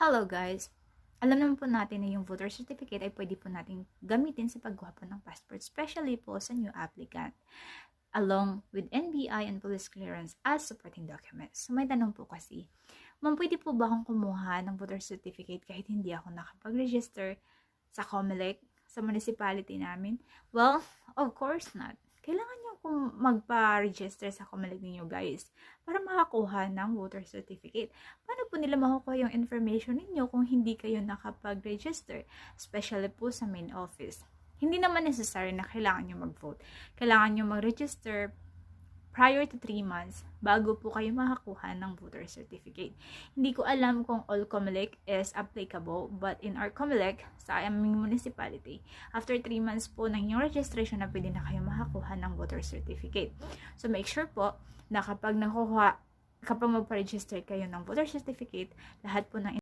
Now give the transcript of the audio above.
Hello guys! Alam naman po natin na yung voter certificate ay pwede po natin gamitin sa pagkuha po ng passport, especially po sa new applicant, along with NBI and police clearance as supporting documents. So may tanong po kasi, ma'am, pwede po ba akong kumuha ng voter certificate kahit hindi ako nakapag-register sa COMELEC, sa municipality namin? Well, of course not. Kung magpa-register sa COMELEC ninyo guys para makakuha ng voter certificate. Paano po nila makukuha yung information ninyo kung hindi kayo nakapag-register? Especially po sa main office. Hindi naman necessary na kailangan nyo mag-vote. Kailangan nyo mag-register prior to 3 months bago po kayo makakuha ng voter certificate. Hindi ko alam kung all COMELEC is applicable but in our COMELEC sa aming municipality, after 3 months po ng inyong registration na pwede na kayo makakuha ng voter certificate. So make sure po na kapag nakuha kapag magpa-register kayo ng voter certificate, lahat po ng